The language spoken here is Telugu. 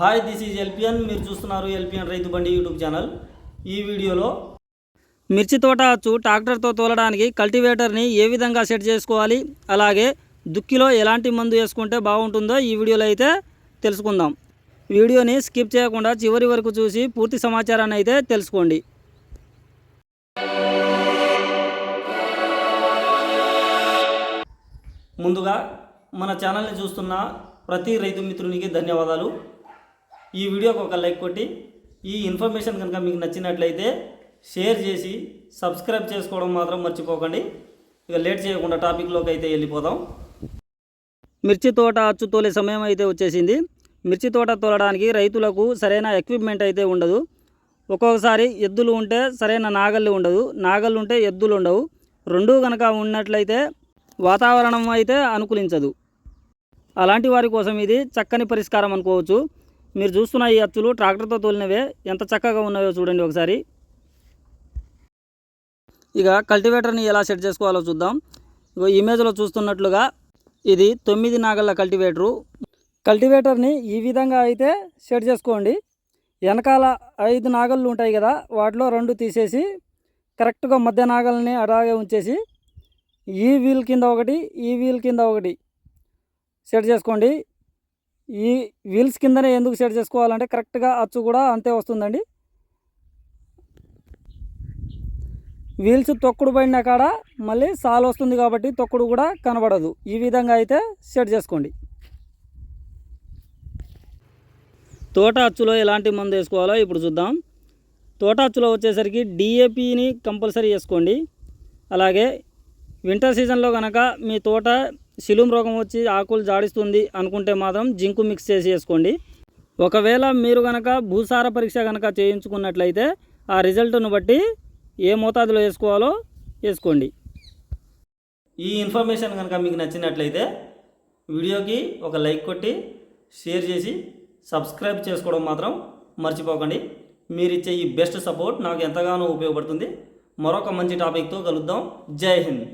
Hi this is LPN. మీరు చూస్తున్నారు ఎల్పిఎన్ రైతు బండి యూట్యూబ్ ఛానల్. ఈ వీడియోలో మిర్చి తోట అచ్చు ట్రాక్టర్తో తోలడానికి కల్టివేటర్ని ఏ విధంగా సెట్ చేసుకోవాలి అలాగే దుక్కిలో ఎలాంటి మందు వేసుకుంటే బాగుంటుందో ఈ వీడియోలో అయితే తెలుసుకుందాం. వీడియోని స్కిప్ చేయకుండా చివరి వరకు చూసి పూర్తి సమాచారాన్ని అయితే తెలుసుకోండి. ముందుగా మన ఛానల్ని చూస్తున్న ప్రతి రైతు మిత్రునికి ధన్యవాదాలు. ఈ వీడియోకి ఒక లైక్ కొట్టి ఈ ఇన్ఫర్మేషన్ కనుక మీకు నచ్చినట్లయితే షేర్ చేసి సబ్స్క్రైబ్ చేసుకోవడం మాత్రం మర్చిపోకండి. ఇక లేట్ చేయకుండా టాపిక్లోకి అయితే వెళ్ళిపోదాం. మిర్చి తోట అచ్చు తోలే సమయం అయితే వచ్చేసింది. మిర్చి తోట తోలడానికి రైతులకు సరైన ఎక్విప్మెంట్ అయితే ఉండదు. ఒక్కొక్కసారి ఎద్దులు ఉంటే సరైన నాగళ్ళు ఉండదు. నాగళ్ళు ఉంటే ఎద్దులు ఉండవు. రెండూ కనుక ఉన్నట్లయితే వాతావరణం అయితే అనుకూలించదు. అలాంటి వారి కోసం ఇది చక్కని పరిష్కారం అనుకోవచ్చు. మీరు చూస్తున్న ఈ అచ్చులు ట్రాక్టర్తో తోలినవే. ఎంత చక్కగా ఉన్నాయో చూడండి ఒకసారి. ఇక కల్టివేటర్ని ఎలా సెట్ చేసుకోవాలో చూద్దాం. ఇక ఇమేజ్లో చూస్తున్నట్లుగా ఇది తొమ్మిది నాగళ్ళ కల్టివేటరు. కల్టివేటర్ని ఈ విధంగా అయితే సెట్ చేసుకోండి. వెనకాల ఐదు నాగళ్ళు ఉంటాయి కదా వాటిలో రెండు తీసేసి కరెక్ట్గా మధ్య నాగల్ని అలాగే ఉంచేసి ఈ వీల్ కింద ఒకటి ఈ వీల్ కింద ఒకటి సెట్ చేసుకోండి. ఈ వీల్స్ కిందనే ఎందుకు సెట్ చేసుకోవాలంటే కరెక్ట్గా అచ్చు కూడా అంతే వస్తుందండి. వీల్స్ తొక్కుడు పడిన కాడ మళ్ళీ సాల్ వస్తుంది కాబట్టి తొక్కుడు కూడా కనబడదు. ఈ విధంగా అయితే సెట్ చేసుకోండి. తోట అచ్చులో ఎలాంటి మందు వేసుకోవాలో ఇప్పుడు చూద్దాం. తోట అచ్చులో వచ్చేసరికి డిఏపిని కంపల్సరీ వేసుకోండి. అలాగే వింటర్ సీజన్లో కనుక మీ తోట శిలుం రోగం వచ్చి ఆకులు జాడిస్తుంది అనుకుంటే మాత్రం జింకు మిక్స్ చేసి వేసుకోండి. ఒకవేళ మీరు కనుక భూసార పరీక్ష కనుక చేయించుకున్నట్లయితే ఆ రిజల్ట్ను బట్టి ఏ మోతాదులో వేసుకోవాలో వేసుకోండి. ఈ ఇన్ఫర్మేషన్ కనుక మీకు నచ్చినట్లయితే వీడియోకి ఒక లైక్ కొట్టి షేర్ చేసి సబ్స్క్రైబ్ చేసుకోవడం మాత్రం మర్చిపోకండి. మీరు ఇచ్చే ఈ బెస్ట్ సపోర్ట్ నాకు ఎంతగానో ఉపయోగపడుతుంది. మరొక మంచి టాపిక్తో కలుద్దాం. జై హింద్.